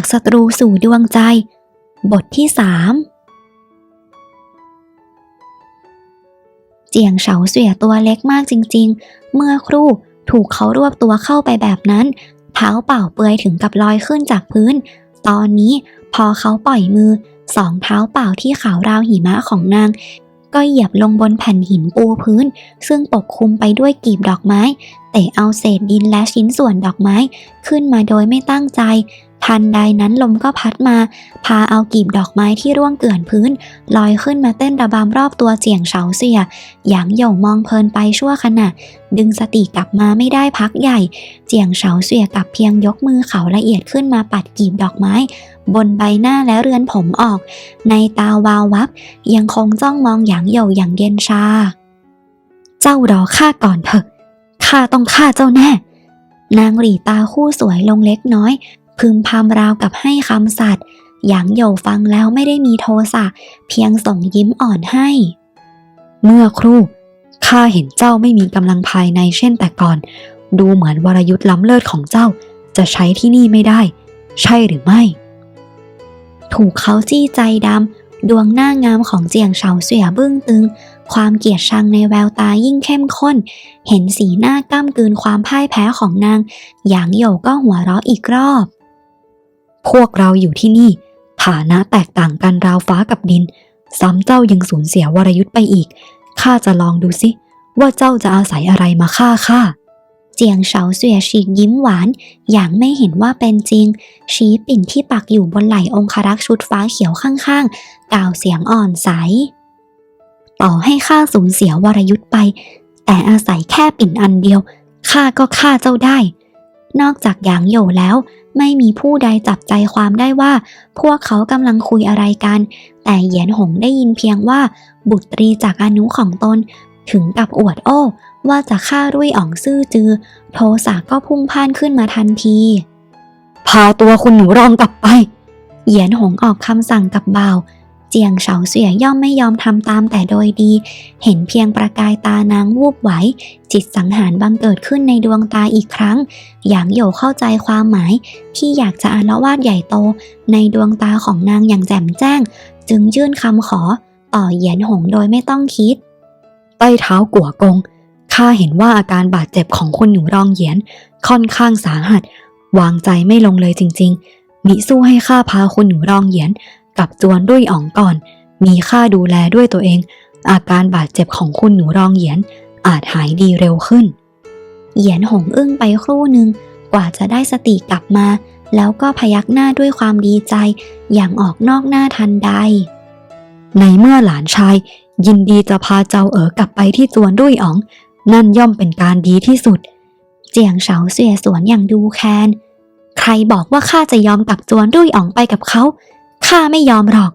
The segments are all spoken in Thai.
จากศัตรูสู่ดวงใจ บทที่สามเจียงเฉาเสี่ยตัวเล็กมากจริง ๆ เมื่อครู่ถูกเขารวบตัวเข้าไปแบบนั้น เท้าเปล่าเปือยถึงกับลอยขึ้นจากพื้น ตอนนี้พอเขาปล่อยมือ สองเท้าเปล่าที่ขาวราวหิมะของนาง ก็เหยียบลงบนแผ่นหินปูพื้น ซึ่งปกคลุมไปด้วยกีบดอกไม้ แต่เอาเศษดินและชิ้นส่วนดอกไม้ขึ้นมาโดยไม่ตั้งใจ ทันใดนั้นลมก็พัดมา พาเอากีบดอกไม้ที่ร่วงเกลื่อนพื้น ลอยขึ้นมาเต้นระบำรอบตัวเจียงเฉาเสีย หยางหย่ามองเพลินไปชั่วขณะ ดึงสติกลับมาไม่ได้พักใหญ่เจียงเฉาเสียกับเพียงยกมือเขาละเอียดขึ้นมาปัดกีบดอกไม้ บนใบหน้าและเรือนผมออก ในตาวาววับ ยังคงจ้องมองหยางหย่อย่างเย็นชา เจ้ารอข้าก่อนเถอะข้าต้องฆ่าเจ้าแน่นางหลีตาคู่สวยลงเล็กน้อย พึมพำราวกับให้คำสัตย์หยางเหย่ฟังแล้วไม่ได้มีโทสะเพียงส่งยิ้มอ่อนให้ เมื่อครู่ข้าเห็นเจ้าไม่มีกำลังภายในเช่นแต่ก่อน ดูเหมือนวรยุทธ์ล้ำเลิศของเจ้าจะใช้ที่นี่ไม่ได้ ใช่หรือไม่ ถูกเขาจี้ใจดำดวงหน้างามของเจียงเฉาเสี่ยบึ้งตึง ความเกลียดชังในแววตายิ่งเข้มข้น เห็นสีหน้าก้ำกืนความพ่ายแพ้ของนางหยางโยก็หัวเราะอีกรอบ พวกเราอยู่ที่นี่ ฐานะแตกต่างกันราวฟ้ากับดิน ซ้ำเจ้ายังสูญเสียวรยุทธ์ไปอีก ข้าจะลองดูสิ ว่าเจ้าจะอาศัยอะไรมาฆ่าข้าเจียงเฉาเสี่ยฉีกยิ้มหวาน อย่างไม่เห็นว่าเป็นจริง ชี้ปิ่นที่ปักอยู่บนไหล่องครักษ์ชุดฟ้าเขียวข้างๆ กล่าวเสียงอ่อนใส ต่อให้ข้าสูญเสียวรยุทธ์ไป แต่อาศัยแค่ปิ่นอันเดียวข้าก็ฆ่าเจ้าได้ นอกจากหยางโหยแล้ว ไม่มีผู้ใดจับใจความได้ว่า พวกเขากำลังคุยอะไรกัน แต่เหยียนหงได้ยินเพียงว่า บุตรีจากอนุของตน ถึงกับอวดโอ้ว่าจะฆ่ารุ่ยอ่องซื่อจือ โทสะก็พุ่งพ่านขึ้นมาทันที พาตัวคุณหนูรองกลับไป เหยียนหงออกคำสั่งกับบ่าว เจียงเฉาเสี่ยย่อมไม่ยอมทำตามแต่โดยดี เห็นเพียงประกายตานางวูบไหว จิตสังหารบังเกิดขึ้นในดวงตาอีกครั้งหยางโยเข้าใจความหมาย ที่อยากจะอาละวาดใหญ่โต ในดวงตาของนางอย่างแจ่มแจ้ง จึงยื่นคำขอ ต่อเหยียนหงโดยไม่ต้องคิด ใต้เท้ากัวกงข้าเห็นว่าอาการบาดเจ็บของคุณหนูรองเหยียน ค่อนข้างสาหัส วางใจไม่ลงเลยจริง ๆมิสู้ให้ข้าพาคุณหนูรองเหยียน กับจวนด้วยอ๋องก่อน มีข้าดูแลด้วยตัวเอง อาการบาดเจ็บของคุณหนูรองเหยียน อาจหายดีเร็วขึ้น เหยียนหงอึ้งไปครู่หนึ่งกว่าจะได้สติกลับมา แล้วก็พยักหน้าด้วยความดีใจ อย่างออกนอกหน้าทันใด ในเมื่อหลานชาย ยินดีจะพาเจ้าเอ๋อกลับไปที่จวนด้วยอ๋อง นั่นย่อมเป็นการดีที่สุด เจียงเฉาเสียสวนอย่างดูแคลนใครบอกว่าข้าจะยอมกลับจวนด้วยอ่องไปกับเขา ข้าไม่ยอมหรอก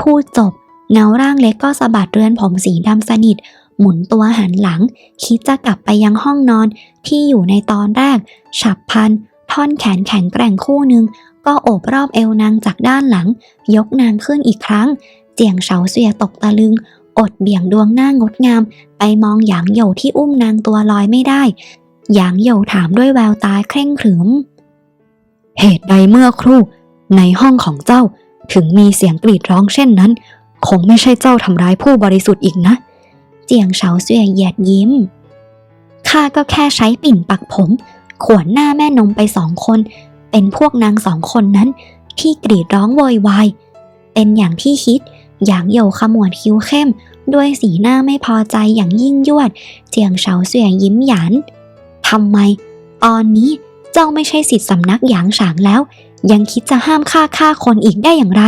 พูดจบ เงาร่างเล็กก็สะบัดเรือนผมสีดำสนิท หมุนตัวหันหลัง คิดจะกลับไปยังห้องนอนที่อยู่ในตอนแรก ฉับพัน ท่อนแขนแข็งแกร่งคู่หนึ่งก็โอบรอบเอวนางจากด้านหลัง ยกนางขึ้นอีกครั้ง เจียงเฉาเสียตกตะลึง อดเบี่ยงดวงหน้างดงาม ไปมองหยางโยวที่อุ้มนางตัวลอยไม่ได้ หยางโยวถามด้วยแววตาเคร่งขรึม เหตุใดเมื่อครู่ ในห้องของเจ้า ถึงมีเสียงกรีดร้องเช่นนั้น คงไม่ใช่เจ้าทำร้ายผู้บริสุทธิ์อีกนะ เจียงเฉาเสียเหยียดยิ้ม ข้าก็แค่ใช้ปิ่นปักผม ขวนหน้าแม่นมไปสองคน เป็นพวกนางสองคนนั้น ที่กรีดร้องโวยวาย เป็นอย่างที่คิด อย่างโยขมวดคิ้วเข้ม ด้วยสีหน้าไม่พอใจอย่างยิ่งยวด เจียงเฉาเสียยิ้มหยานทำไม ตอนนี้เจ้าไม่ใช่สิทธิสำนักหยางฉางแล้ว ยังคิดจะห้ามฆ่าฆ่าคนอีกได้อย่างไร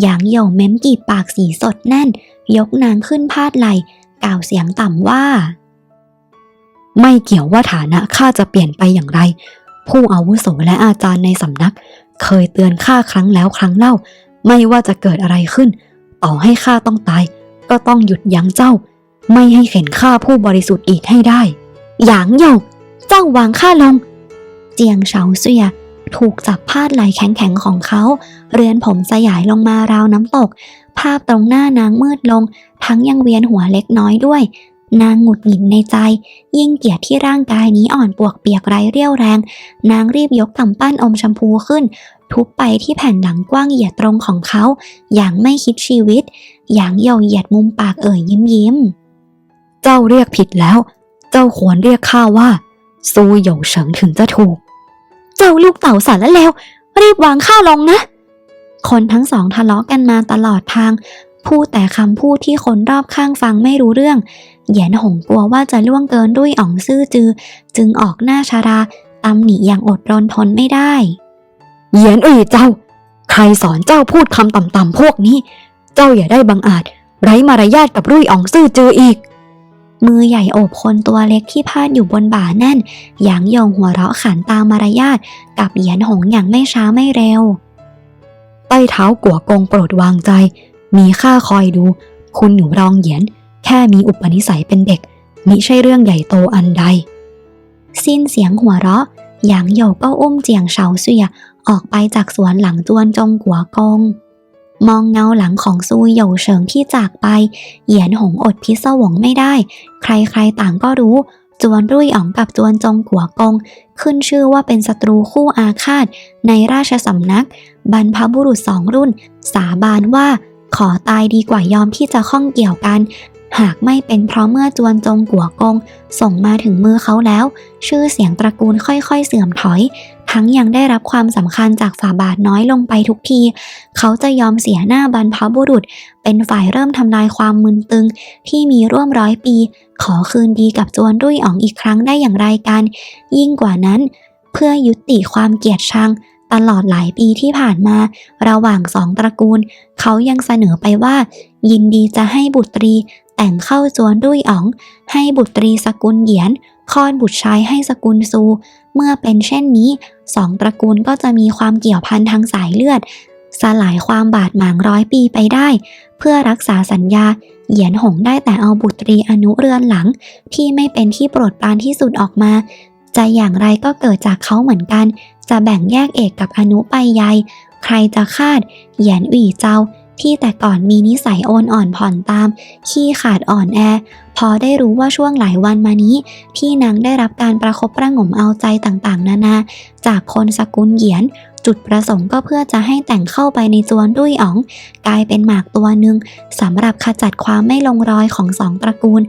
หยางโยเม้มกีบปากสีสดแน่น ยกนางขึ้นพาดไหลกล่าวเสียงต่ำว่า ไม่เกี่ยวว่าฐานะข้าจะเปลี่ยนไปอย่างไร ผู้อาวุโสและอาจารย์ในสำนัก เคยเตือนข้าครั้งแล้วครั้งเล่า ไม่ว่าจะเกิดอะไรขึ้น ต่อให้ข้าต้องตาย ก็ต้องหยุดยั้งเจ้า ไม่ให้เข็นฆ่าผู้บริสุทธิ์อีกให้ได้ หยางโยกเจ้าวางข้าลง เจียงเฉาเสีย ถูกจับพาดไหล่แข็งๆของเขา เรือนผมสยายลงมาราวน้ำตก ภาพตรงหน้านางมืดลง ทั้งยังเวียนหัวเล็กน้อยด้วย นางหงุดหงิดในใจ ยิ่งเกลียดที่ร่างกายนี้อ่อนปวกเปียกไร้เรี่ยวแรง นางรีบยกกำปั้นอมชมพูขึ้น ทุบไปที่แผ่นหลังกว้างเหยียดตรงของเขา อย่างไม่คิดชีวิต อย่างโยเหยียดมุมปากเอ่ยยิ้มยิ้ม เจ้าเรียกผิดแล้ว เจ้าควรเรียกข้าว่าซูหยวเฉิงถึงจะถูก เจ้าลูกเต่าสารล้วแล้วรีบวางข้าลงนะ คนทั้งสองทะเลาะกันมาตลอดทาง พูดแต่คำพูดที่คนรอบข้างฟังไม่รู้เรื่องเหยียนหงกลัวว่าจะล่วงเกินด้วยอ่องซื่อจือ จึงออกหน้าชาราตำหนิอย่างอดรนทนไม่ได้ เหยียนเอ่ยเจ้า ใครสอนเจ้าพูดคำต่ำๆพวกนี้ เจ้าอย่าได้บังอาจ ไร้มารยาทกับรุ่ยอ่องซื่อจืออีก มือใหญ่โอบคนตัวเล็กที่พาดอยู่บนบ่าแน่น หยางโยงหัวเราะขันตามมารยาทกับเหยียนหงอย่างไม่ช้าไม่เร็ว ใต้เท้ากัวกงโปรดวางใจ มีข้าคอยดู คุณหนูรองเหยียน แค่มีอุปนิสัยเป็นเด็กมิใช่เรื่องใหญ่โตอันใด สิ้นเสียงหัวเราะหยางโยก็อุ้มเจียงเฉาเสุยออกไปจากสวนหลังจวนจงกัวกง มองเงาหลังของซูหยวเฉิงที่จากไป เหยียนหงอดพิศวงไม่ได้ ใครๆต่างก็รู้ จวนรุ่ยอ๋องกับจวนจงขัวกง ขึ้นชื่อว่าเป็นศัตรูคู่อาฆาต ในราชสำนัก บรรพบุรุษสองรุ่น สาบานว่าขอตายดีกว่ายอมที่จะข้องเกี่ยวกัน หากไม่เป็นเพราะเมื่อจวนจงกัวกง ส่งมาถึงมือเขาแล้ว ชื่อเสียงตระกูลค่อยๆเสื่อมถอย ทั้งยังได้รับความสำคัญจากฝ่าบาทน้อยลงไปทุกที เขาจะยอมเสียหน้าบรรพบุรุษ เป็นฝ่ายเริ่มทำลายความมึนตึง ที่มีร่วมร้อยปี ขอคืนดีกับจวนรุ่ยอ๋องอีกครั้งได้อย่างไรกัน ยิ่งกว่านั้น เพื่อยุติความเกลียดชังตลอดหลายปีที่ผ่านมา ระหว่างสองตระกูล เขายังเสนอไปว่า ยินดีจะให้บุตรี แต่งเข้าจวนรุ่ยอ๋อง ให้บุตรีสกุลเหยียนคลอดบุตรชายให้สกุลซู เมื่อเป็นเช่นนี้สองตระกูลก็จะมีความเกี่ยวพันทางสายเลือด สลายความบาดหมางร้อยปีไปได้ เพื่อรักษาสัญญา เหยียนหงได้แต่เอาบุตรีอนุเรือนหลัง ที่ไม่เป็นที่โปรดปรานที่สุดออกมา จะอย่างไรก็เกิดจากเขาเหมือนกัน จะแบ่งแยกเอกกับอนุไปใยใครจะคาด เหยียนอุ่เจ้า ที่แต่ก่อนมีนิสัยโอนอ่อนผ่อนตาม ขี้ขาดอ่อนแอ พอได้รู้ว่าช่วงหลายวันมานี้ พี่นางได้รับการประคบประงมเอาใจต่างๆ นานา จากคนสกุลเหยียน จุดประสงค์ก็เพื่อจะให้แต่งเข้าไปในจวนรุ่ยอ๋อง กลายเป็นหมากตัวหนึ่งสำหรับขจัดความไม่ลงรอยของสองตระกูล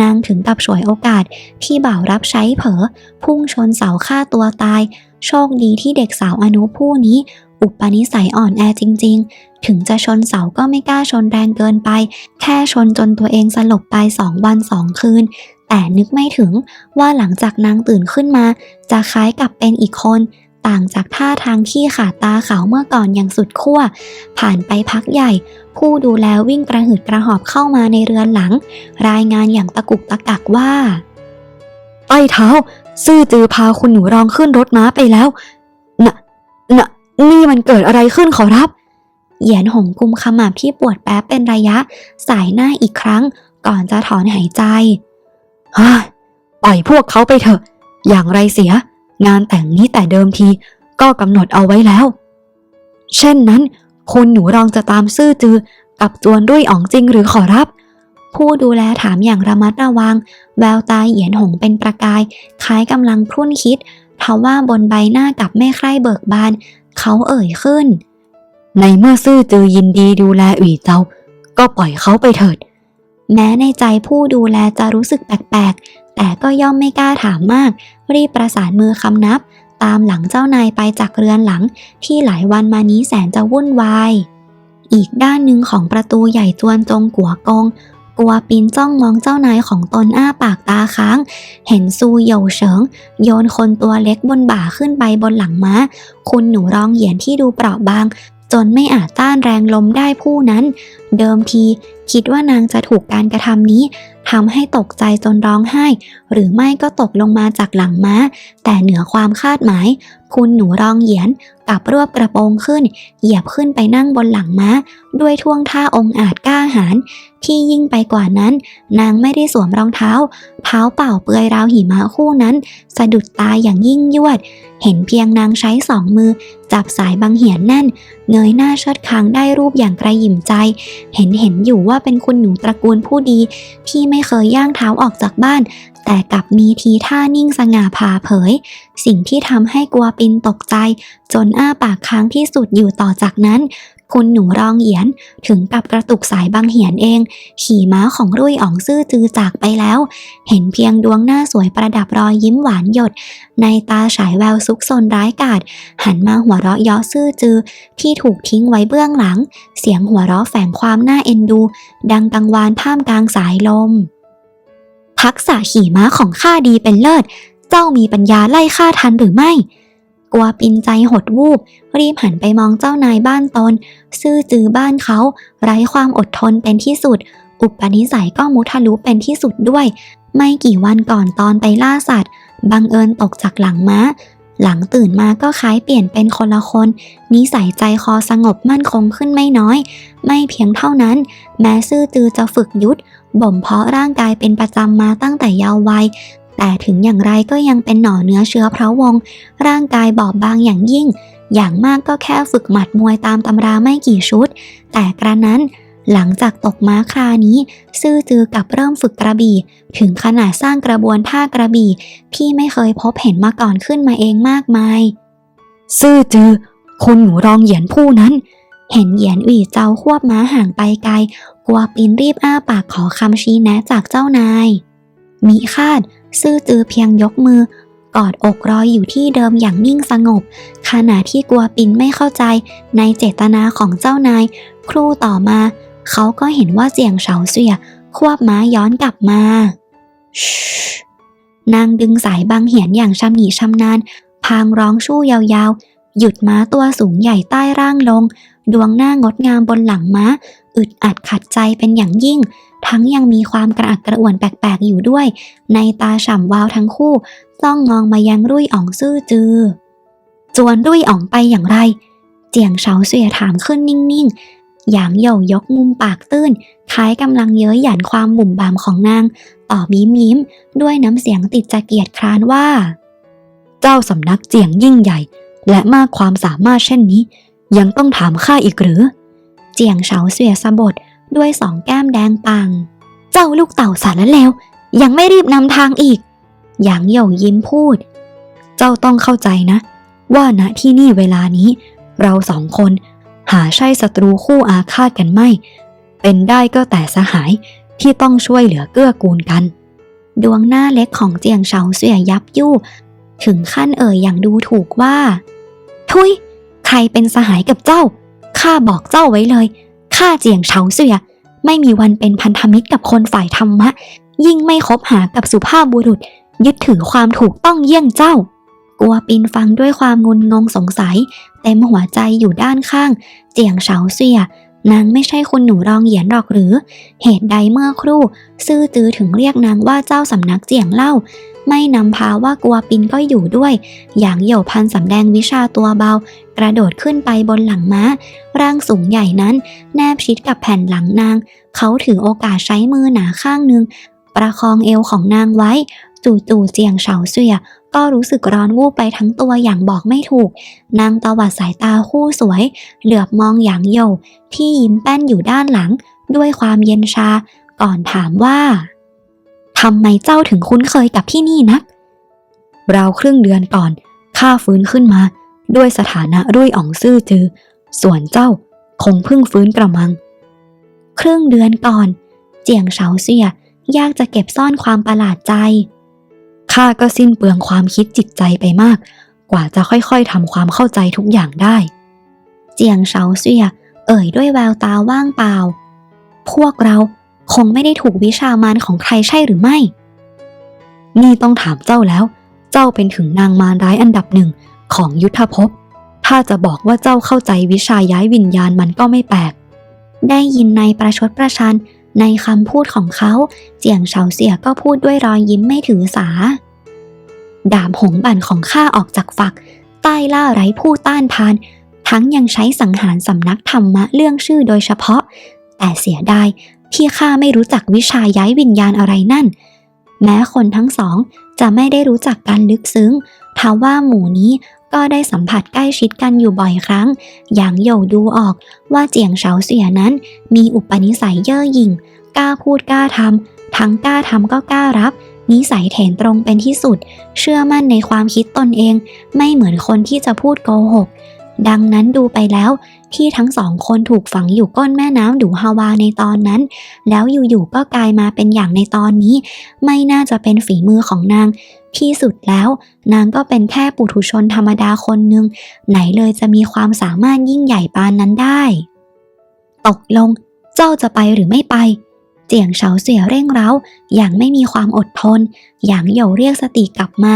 นางถึงกับฉวยโอกาสที่บ่าวรับใช้เผลอพุ่งชนเสาฆ่าตัวตาย โชคดีที่เด็กสาวอนุผู้นี้ อุปนิสัยอ่อนแอจริง ๆ ถึงจะชนเสาก็ไม่กล้าชนแรงเกินไป แค่ชนจนตัวเองสลบไปสองวันสองคืน แต่นึกไม่ถึงว่าหลังจากนางตื่นขึ้นมา จะคล้ายกับเป็นอีกคน ต่างจากท่าทางที่ขาดตาขาวเมื่อก่อนอย่างสุดขั้ว ผ่านไปพักใหญ่ ผู้ดูแลวิ่งกระหืดกระหอบเข้ามาในเรือนหลัง รายงานอย่างตะกุกตะกักว่า ใต้เท้า ซื่อจือพาคุณหนูรองขึ้นรถม้าไปแล้ว น่ะ น่ะ นี่มันเกิดอะไรขึ้นขอรับ เหยียนหงกุมขมับที่ปวดแป๊บเป็นระยะ สายหน้าอีกครั้ง ก่อนจะถอนหายใจฮ่าปล่อยพวกเขาไปเถอะ อย่างไรเสีย งานแต่งนี้แต่เดิมทีก็กำหนดเอาไว้แล้ว เช่นนั้น คุณหนูรองจะตามซื่อจือ กับจวนด้วยอ๋องจริงหรือขอรับ ผู้ดูแลถามอย่างระมัดระวัง แววตาเหยียนหงเป็นประกาย คล้ายกำลังพรุ่นคิดทว่าบนใบหน้ากับไม่ใคร่เบิกบาน เขาเอ่ยขึ้น ในเมื่อซื่อจือยินดีดูแลอุ่ยเจ้า ก็ปล่อยเขาไปเถิด แม้ในใจผู้ดูแลจะรู้สึกแปลก แต่ก็ย่อมไม่กล้าถามมาก รีบประสานมือคำนับ ตามหลังเจ้านายไปจากเรือนหลัง ที่หลายวันมานี้แสนจะวุ่นวายอีกด้านหนึ่งของประตูใหญ่จวนจงกัวกง กัวปินจ้องมองเจ้านายของตนอ้าปากตาค้าง เห็นซูเหยวเฉิง โยนคนตัวเล็กบนบ่าขึ้นไปบนหลังม้า คุณหนูร้องเหยียนที่ดูเปราะบาง จนไม่อาจต้านแรงลมได้ผู้นั้น เดิมทีคิดว่านางจะถูกการกระทำนี้ทำให้ตกใจจนร้องไห้ หรือไม่ก็ตกลงมาจากหลังม้า แต่เหนือความคาดหมาย คุณหนูรองเหยียนกลับรวบกระโปรงขึ้น เหยียบขึ้นไปนั่งบนหลังม้า ด้วยท่วงท่าองอาจกล้าหาญที่ยิ่งไปกว่านั้น นางไม่ได้สวมรองเท้า เท้าเปล่าเปลือยราวหิมะคู่นั้น สะดุดตาอย่างยิ่งยวด เห็นเพียงนางใช้สองมือ จับสายบางเหียนแน่น เงยหน้าเชิดคางได้รูปอย่างกระหยิ่มใจ เห็นเห็นอยู่ว่าเป็นคุณหนูตระกูลผู้ดี ที่ไม่เคยย่างเท้าออกจากบ้าน แต่กลับมีทีท่านิ่งสง่าผ่าเผย สิ่งที่ทำให้กัวปินตกใจ จนอ้าปากค้างที่สุดอยู่ต่อจากนั้น คุณหนูรองเหยียนถึงกับกระตุกสายบางเหียนเอง ขี่ม้าของรุ่ยอ๋องซื่อจือจากไปแล้ว เห็นเพียงดวงหน้าสวยประดับรอยยิ้มหวานหยด ในตาฉายแววซุกซนร้ายกาจหันมาหัวเราะยาะซื่อจือ ที่ถูกทิ้งไว้เบื้องหลัง เสียงหัวเราะแฝงความน่าเอ็นดู ดังกังวานท่ามกลางสายลม ทักษะขี่ม้าของข้าดีเป็นเลิศ เจ้ามีปัญญาไล่ข้าทันหรือไม่ กลัวปินใจหดวูบ รีบหันไปมองเจ้านายบ้านตน ซื่อจือบ้านเขา ไร้ความอดทนเป็นที่สุด อุปนิสัยก็มุทะลุเป็นที่สุดด้วย ไม่กี่วันก่อนตอนไปล่าสัตว์ บังเอิญตกจากหลังม้า หลังตื่นมาก็คล้ายเปลี่ยนเป็นคนละคน นิสัยใจคอสงบมั่นคงขึ้นไม่น้อย ไม่เพียงเท่านั้น แม้ซื่อจือจะฝึกยุทธบ่มเพาะร่างกายเป็นประจำมาตั้งแต่เยาว์วัย แต่ถึงอย่างไรก็ยังเป็นหน่อเนื้อเชื้อพระวงศ์ร่างกายบอบบางอย่างยิ่ง อย่างมากก็แค่ฝึกหมัดมวยตามตำราไม่กี่ชุด แต่กระนั้นหลังจากตกม้าครานี้ ซื่อจือกับเริ่มฝึกกระบี่ ถึงขนาดสร้างกระบวนท่ากระบี่ที่ไม่เคยพบเห็นมาก่อนขึ้นมาเองมากมาย ซื่อจือ คุณหนูรองเหยียนผู้นั้น เห็นเหยียนอุ่เจ้าควบม้าห่างไปไกล กลัวปินรีบอ้าปากขอคำชี้แนะจากเจ้านาย มิคาด ซื่อจือเพียงยกมือกอดอกรอยอยู่ที่เดิมอย่างนิ่งสงบ ขณะที่กลัวปินไม่เข้าใจในเจตนาของเจ้านาย ครู่ต่อมา เขาก็เห็นว่าเจียงเฉาเสีย ควบม้าย้อนกลับมาชูนางดึงสายบางเหียนอย่างชำนิชำนาญ พางร้องชู่ยาวๆ หยุดม้าตัวสูงใหญ่ใต้ร่างลง ดวงหน้างดงามบนหลังม้า อึดอัดขัดใจเป็นอย่างยิ่ง ทั้งยังมีความกระอักกระอ่วนแปลกๆอยู่ด้วย ในตาฉ่ำวาวทั้งคู่จ้องมองมายังรุ่ยอ๋องซื่อจือ จวนรุ่ยอ๋องไปอย่างไร เจียงเฉาเสียถามขึ้นนิ่งๆอย่างเหย่ยกมุมปากตื้น คล้ายกำลังเย้ยหยันความบุ่มบามของนาง ตอบยิ้มยิ้มด้วยน้ำเสียงติดจะเกียจคร้านว่า เจ้าสำนักเจียงยิ่งใหญ่ และมากความสามารถเช่นนี้ ยังต้องถามข้าอีกหรือ เจียงเฉาเสียสะบดด้วยสองแก้มแดงปัง เจ้าลูกเต่าสารแล้ว ยังไม่รีบนำทางอีก หยางเหย่ยิ้มพูด เจ้าต้องเข้าใจนะ ว่าณที่นี่เวลานี้ เราสองคนหาใช่ศัตรูคู่อาฆาตกันไม่ เป็นได้ก็แต่สหายที่ต้องช่วยเหลือเกื้อกูลกัน ดวงหน้าเล็กของเจียงเฉาเสียยับยู่ ถึงขั้นเอ่ยอย่างดูถูกว่า ทุย ใครเป็นสหายกับเจ้า ข้าบอกเจ้าไว้เลย ข้าเจียงเฉาเสีย ไม่มีวันเป็นพันธมิตรกับคนฝ่ายธรรมะ ยิ่งไม่คบหากับสุภาพบุรุษ ยึดถือความถูกต้องเยี่ยงเจ้า กัวปินฟังด้วยความงุนงงสงสัย เต็มหัวใจอยู่ด้านข้าง เจียงเฉาเสีย นางไม่ใช่คุณหนูรองเหยียนหรอกหรือ เหตุใดเมื่อครู่ ซื่อจือถึงเรียกนางว่าเจ้าสำนักเจียงเล่า ไม่นำพาว่ากัวปินก็อยู่ด้วย อย่างเหยี่ยวพันสำแดงวิชาตัวเบา กระโดดขึ้นไปบนหลังม้า ร่างสูงใหญ่นั้น แนบชิดกับแผ่นหลังนาง เขาถือโอกาสใช้มือหนาข้างหนึ่งประคองเอวของนางไว้ จู่ๆเจียงเฉาเสียก็รู้สึกร้อนวูบไปทั้งตัวอย่างบอกไม่ถูก นางตวัดสายตาคู่สวย เหลือบมองอย่างโยวที่ยิ้มแป้นอยู่ด้านหลัง ด้วยความเย็นชา ก่อนถามว่า ทำไมเจ้าถึงคุ้นเคยกับที่นี่นักราวครึ่งเดือนก่อนข้าฟื้นขึ้นมา ด้วยสถานะรุ่ยอ่องซื่อจือ ส่วนเจ้าคงเพิ่งฟื้นกระมัง ครึ่งเดือนก่อน เจียงเฉาเสียยากจะเก็บซ่อนความประหลาดใจข้าก็สิ้นเปลืองความคิดจิตใจไปมาก กว่าจะค่อยๆทำความเข้าใจทุกอย่างได้ เจียงเฉาเสียเอ่ยด้วยแววตาว่างเปล่า พวกเรา คงไม่ได้ถูกวิชามารของใครใช่หรือไม่ นี่ต้องถามเจ้าแล้ว เจ้าเป็นถึงนางมารร้ายอันดับหนึ่งของยุทธภพ ถ้าจะบอกว่าเจ้าเข้าใจวิชาย้ายวิญญาณมันก็ไม่แปลก ได้ยินในประชดประชันในคำพูดของเขาเจียงเฉาเสียก็พูดด้วยรอยยิ้มไม่ถือสา ดาบหงบั่นของข้าออกจากฝัก ใต้ล่าไร้ผู้ต้านทาน ทั้งยังใช้สังหารสำนักธรรมะเรื่องชื่อโดยเฉพาะ แต่เสียดาย ที่ข้าไม่รู้จักวิชาย้ายวิญญาณอะไรนั่น แม้คนทั้งสองจะไม่ได้รู้จักกันลึกซึ้งทว่าหมู่นี้ก็ได้สัมผัสใกล้ชิดกันอยู่บ่อยครั้ง อย่างโยดูออกว่าเจียงเฉาเสียนั้น มีอุปนิสัยเย่อหยิ่ง กล้าพูดกล้าทำ ทั้งกล้าทำก็กล้ารับ นิสัยเถนตรงเป็นที่สุด เชื่อมั่นในความคิดตนเอง ไม่เหมือนคนที่จะพูดโกหก ดังนั้นดูไปแล้วที่ทั้งสองคนถูกฝังอยู่ก้นแม่น้ำดูฮาวาในตอนนั้น แล้วอยู่ๆก็กลายมาเป็นอย่างในตอนนี้ ไม่น่าจะเป็นฝีมือของนาง ที่สุดแล้ว นางก็เป็นแค่ปุถุชนธรรมดาคนหนึ่งไหนเลยจะมีความสามารถยิ่งใหญ่ปานนั้นได้ ตกลง เจ้าจะไปหรือไม่ไป เจียงเฉาเสียเร่งเร้า อย่างไม่มีความอดทน อย่างโยเรียกสติกลับมา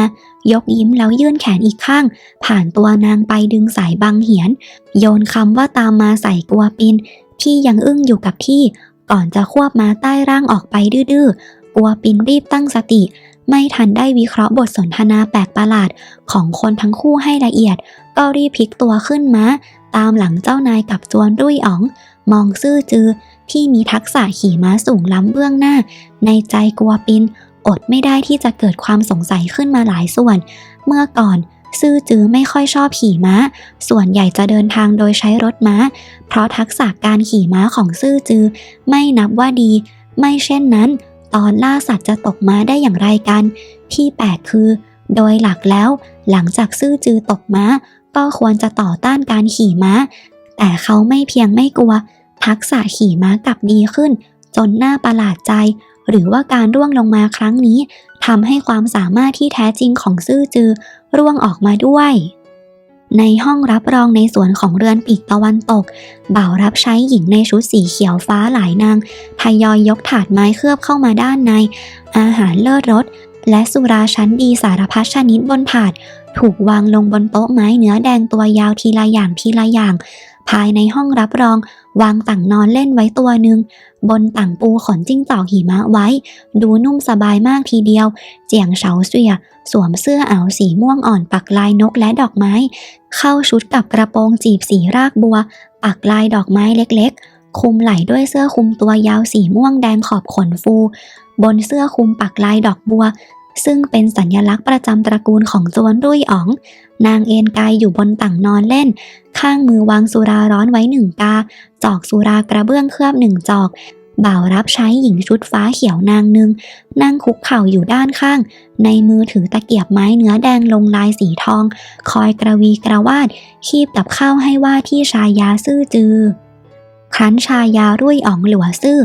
ยกยิ้มแล้วยื่นแขนอีกข้าง ผ่านตัวนางไปดึงสายบังเหียน โยนคำว่าตามมาใส่กัวปิน ที่ยังอึ้งอยู่กับที่ ก่อนจะควบมาใต้ร่างออกไปดื้อๆกัวปินรีบตั้งสติ ไม่ทันได้วิเคราะห์บทสนทนาแปลกประหลาดของคนทั้งคู่ให้ละเอียด ก็รีบพลิกตัวขึ้นมา ตามหลังเจ้านายกับจวนรุ่ยอ๋อง มองซื่อจือ ที่มีทักษะขี่ม้าสูงล้ำเบื้องหน้า ในใจกัวปิน อดไม่ได้ที่จะเกิดความสงสัยขึ้นมาหลายส่วน เมื่อก่อนซื่อจือไม่ค่อยชอบขี่ม้า ส่วนใหญ่จะเดินทางโดยใช้รถม้า เพราะทักษะการขี่ม้าของซื่อจือไม่นับว่าดี ไม่เช่นนั้น ตอนล่าสัตว์จะตกม้าได้อย่างไรกัน ที่แปลกคือ โดยหลักแล้ว หลังจากซื่อจือตกม้า ก็ควรจะต่อต้านการขี่ม้า แต่เขาไม่เพียงไม่กลัว ทักษะขี่ม้ากลับดีขึ้น จนน่าประหลาดใจ หรือว่าการร่วงลงมาครั้งนี้ทำให้ความสามารถที่แท้จริงของซื่อจือ ร่วงออกมาด้วย ในห้องรับรองในสวนของเรือนปีกตะวันตก บ่าวรับใช้หญิงในชุดสีเขียวฟ้าหลายนางทยอยยกถาดไม้เคลือบเข้ามาด้านใน อาหารเลิศรสและสุราชั้นดีสารพัดชนิดบนถาด ถูกวางลงบนโต๊ะไม้เนื้อแดงตัวยาวทีละอย่างทีละอย่าง ภายในห้องรับรอง วางต่างนอนเล่นไว้ตัวหนึ่งบนต่างปูขนจิ้งจอกหิมะไว้ ดูนุ่มสบายมากทีเดียว เจียงเฉาเสียสวมเสื้ออาวสีม่วงอ่อนปักลายนกและดอกไม้ เข้าชุดกับกระโปรงจีบสีรากบัว ปักลายดอกไม้เล็กๆ คุมไหล่ด้วยเสื้อคุมตัวยาวสีม่วงแดงขอบขนฟู บนเสื้อคุมปักลายดอกบัว ซึ่งเป็นสัญลักษณ์ประจำตระกูลของจวนรุ่ยอ๋อง นางเอนกายอยู่บนต่างนอนเล่น ข้างมือวางสุราร้อนไว้หนึ่งกา จอกสุรากระเบื้องเคลือบหนึ่งจอก บ่าวรับใช้หญิงชุดฟ้าเขียวนางหนึ่ง นั่งคุกเข่าอยู่ด้านข้าง ในมือถือตะเกียบไม้เนื้อแดงลงลายสีทอง คอยกระวีกระวาด คีบกับข้าวให้ว่าที่ชายาซื่อจือ ครั้นชายารุ่ยอ๋องหลัวซื่อ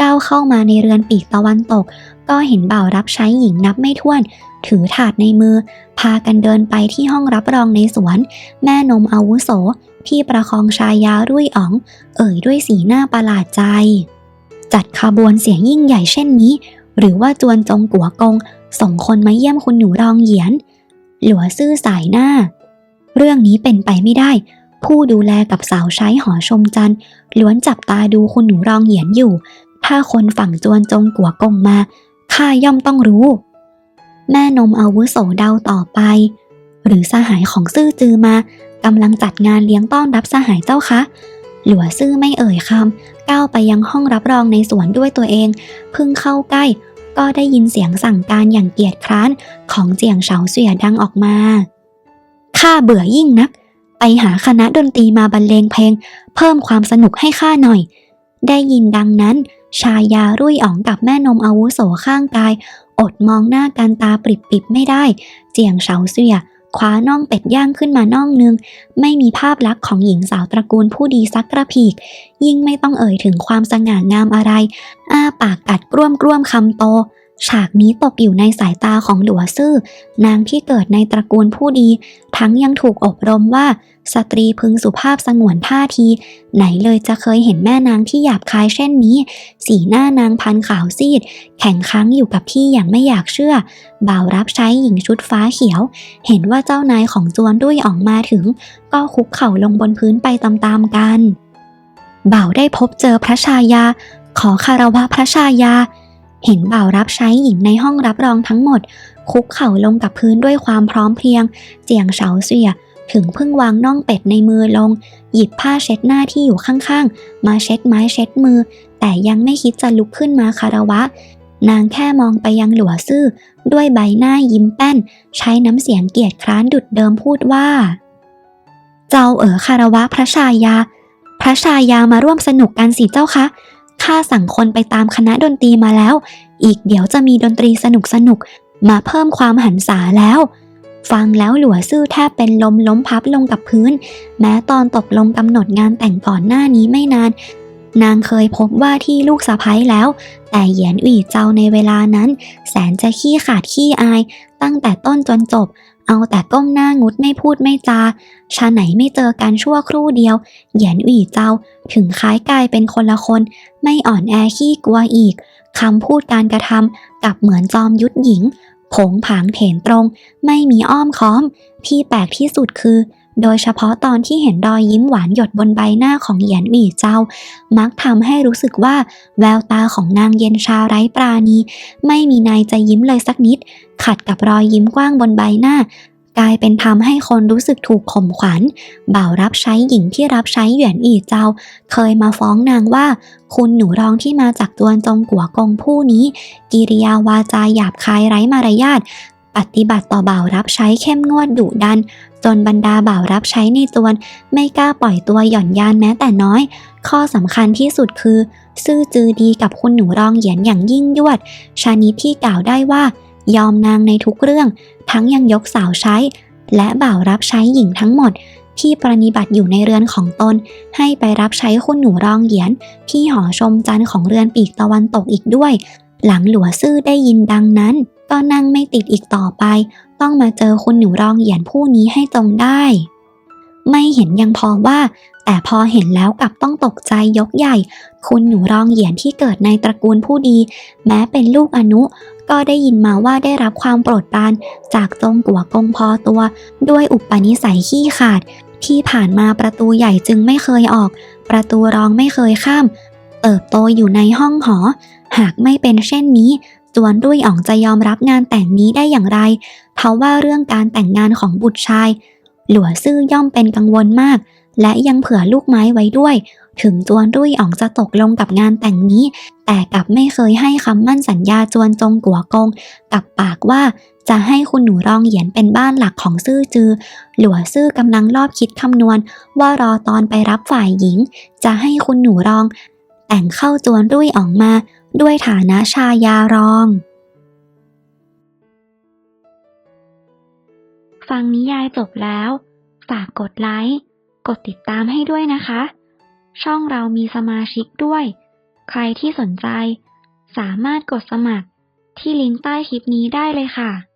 ก้าวเข้ามาในเรือนปีกตะวันตก ก็เห็นบ่าวรับใช้หญิงนับไม่ถ้วน ถือถาดในมือ พากันเดินไปที่ห้องรับรองในสวน แม่นมอาวุโส ที่ประคองชายารุ่ยอ๋อง เอ่ยด้วยสีหน้าประหลาดใจ จัดขบวนเสียงยิ่งใหญ่เช่นนี้ หรือว่าจวนจงกัวกง ส่งคนมาเยี่ยมคุณหนูรองเหยียน หลัวซื่อสายหน้า เรื่องนี้เป็นไปไม่ได้ ผู้ดูแลกับสาวใช้หอชมจันล้วนจับตาดูคุณหนูรองเหยียนอยู่ถ้าคนฝั่งจวนจงกัวกงมา ข้าย่อมต้องรู้ แม่นมอาวุโสเดาต่อไป หรือสหายของซื่อจือมากำลังจัดงานเลี้ยงต้อนรับสหายเจ้าคะ หลัวซื่อไม่เอ่ยคำก้าวไปยังห้องรับรองในสวนด้วยตัวเองเพิ่งเข้าใกล้ ก็ได้ยินเสียงสั่งการอย่างเกียจคร้านของเจียงเฉาเสี่ยดังออกมาข้าเบื่อยิ่งนัก ไปหาคณะดนตรีมาบรรเลงเพลง เพิ่มความสนุกให้ข้าหน่อย ได้ยินดังนั้น ชายารุ่ยอ๋องกับแม่นมอาวุโสข้างกาย อดมองหน้ากันตาปริบๆไม่ได้ เจียงเฉาเสี่ยคว้าน่องเป็ดย่างขึ้นมาน่องนึง ไม่มีภาพลักษณ์ของหญิงสาวตระกูลผู้ดีสักกระพีก ยิ่งไม่ต้องเอ่ยถึงความสง่างามอะไร อ้าปากกัดกล้วมกล้วมคำโต ฉากนี้ตกอยู่ในสายตาของหลัวซื่อ นางที่เกิดในตระกูลผู้ดี ทั้งยังถูกอบรมว่า สตรีพึงสุภาพสงวนท่าที ไหนเลยจะเคยเห็นแม่นางที่หยาบคายเช่นนี้ สีหน้านางพันขาวซีด แข็งค้างอยู่กับที่อย่างไม่อยากเชื่อ บ่าวรับใช้หญิงชุดฟ้าเขียว เห็นว่าเจ้านายของจวนด้วยออกมาถึง ก็คุกเข่าลงบนพื้นไปตามๆกัน บ่าวได้พบเจอพระชายา ขอคารวะพระชายา เห็นบ่าวรับใช้หญิงในห้องรับรองทั้งหมด คุกเข่าลงกับพื้นด้วยความพร้อมเพรียง เจียงเฉาเสีย ถึงเพิ่งวางน่องเป็ดในมือลง หยิบผ้าเช็ดหน้าที่อยู่ข้างๆ มาเช็ดไม้เช็ดมือ แต่ยังไม่คิดจะลุกขึ้นมาคารวะ นางแค่มองไปยังหลัวซื่อ ด้วยใบหน้ายิ้มแป้น ใช้น้ำเสียงเกียจคร้านดุดเดิมพูดว่า เจ้าเอ๋อคารวะพระชายา พระชายามาร่วมสนุกกันสิเจ้าคะ ข้าสั่งคนไปตามคณะดนตรีมาแล้ว อีกเดี๋ยวจะมีดนตรีสนุกสนุกมาเพิ่มความหันษาแล้ว ฟังแล้วหลัวซื่อแทบเป็นลมล้มพับลงกับพื้น แม้ตอนตกลงกำหนดงานแต่งก่อนหน้านี้ไม่นาน นางเคยพบว่าที่ลูกสะพ้ยแล้ว แต่เหยียนอุ่ยเจ้าในเวลานั้น แสนจะขี้ขาดขี้อาย ตั้งแต่ต้นจนจบ เอาแต่ก้มหน้างุดไม่พูดไม่จา ชาไหนไม่เจอกันชั่วครู่เดียว เหยียนอี่เจ้า ถึงคล้ายกลายเป็นคนละคน ไม่อ่อนแอขี้กลัวอีก คำพูดการกระทำกับเหมือนจอมยุทธหญิง ผงผางเถนตรง ไม่มีอ้อมค้อม ที่แปลกที่สุดคือ โดยเฉพาะตอนที่เห็นรอยยิ้มหวานหยดบนใบหน้าของเหยียนหวี่เจ้า มักทำให้รู้สึกว่าแววตาของนางเย็นชาไร้ปราณี ไม่มีนายจะยิ้มเลยสักนิด ขัดกับรอยยิ้มกว้างบนใบหน้า กลายเป็นทำให้คนรู้สึกถูกข่มขวัญบ่าวรับใช้หญิงที่รับใช้เหวียนอีเจ้า เคยมาฟ้องนางว่า คุณหนูรองที่มาจากจวนจงกัวกงผู้นี้ กิริยาวาจาหยาบคายไร้มารยาท ปฏิบัติต่อบ่าวรับใช้เข้มงวดดุดัน จนบรรดาบ่าวรับใช้ในจวน ไม่กล้าปล่อยตัวหย่อนยานแม้แต่น้อย ข้อสำคัญที่สุดคือ ซื่อจือดีกับคุณหนูรองเหยียนอย่างยิ่งยวดชนิดที่กล่าวได้ว่า ยอมนางในทุกเรื่อง ทั้งยังยกสาวใช้ และบ่าวรับใช้หญิงทั้งหมดที่ปรนิบัติอยู่ในเรือนของตน ให้ไปรับใช้คุณหนูรองเหยียน ที่หอชมจันทร์ของเรือนปีกตะวันตกอีกด้วย หลังหลัวซื่อได้ยินดังนั้น ก็นั่งไม่ติดอีกต่อไป ต้องมาเจอคุณหนูรองเหยียนผู้นี้ให้จงได้ ไม่เห็นยังพอว่า แต่พอเห็นแล้วกลับต้องตกใจยกใหญ่ คุณหนูรองเหยียนที่เกิดในตระกูลผู้ดี แม้เป็นลูกอนุ ก็ได้ยินมาว่าได้รับความโปรดปรานจากจงกัวกงพอตัว ด้วยอุปนิสัยขี้ขาด ที่ผ่านมาประตูใหญ่จึงไม่เคยออก ประตูรองไม่เคยข้าม เติบโตอยู่ในห้องหอ หากไม่เป็นเช่นนี้ จวนรุ่ยอ๋องจะยอมรับงานแต่งนี้ได้อย่างไร เพราะว่าเรื่องการแต่งงานของบุตรชาย หลัวซื่อย่อมเป็นกังวลมาก และยังเผื่อลูกไม้ไว้ด้วย ถึงจวนรุ่ยอ๋องจะตกลงกับงานแต่งนี้ แต่กลับไม่เคยให้คำมั่นสัญญาจวนจงกัวกง กับปากว่าจะให้คุณหนูรองเหยียนเป็นบ้านหลักของซื่อจือ หลัวซื่อกำลังรอบคิดคำนวณ ว่ารอตอนไปรับฝ่ายหญิง จะให้คุณหนูรอง แต่งเข้าจวนรุ่ยอ๋องมา ด้วยฐานะชายารอง ฟังนิยายจบแล้ว ฝากกดไลค์ กดติดตามให้ด้วยนะคะ ช่องเรามีสมาชิกด้วย ใครที่สนใจ สามารถกดสมัครที่ลิงก์ใต้คลิปนี้ได้เลยค่ะ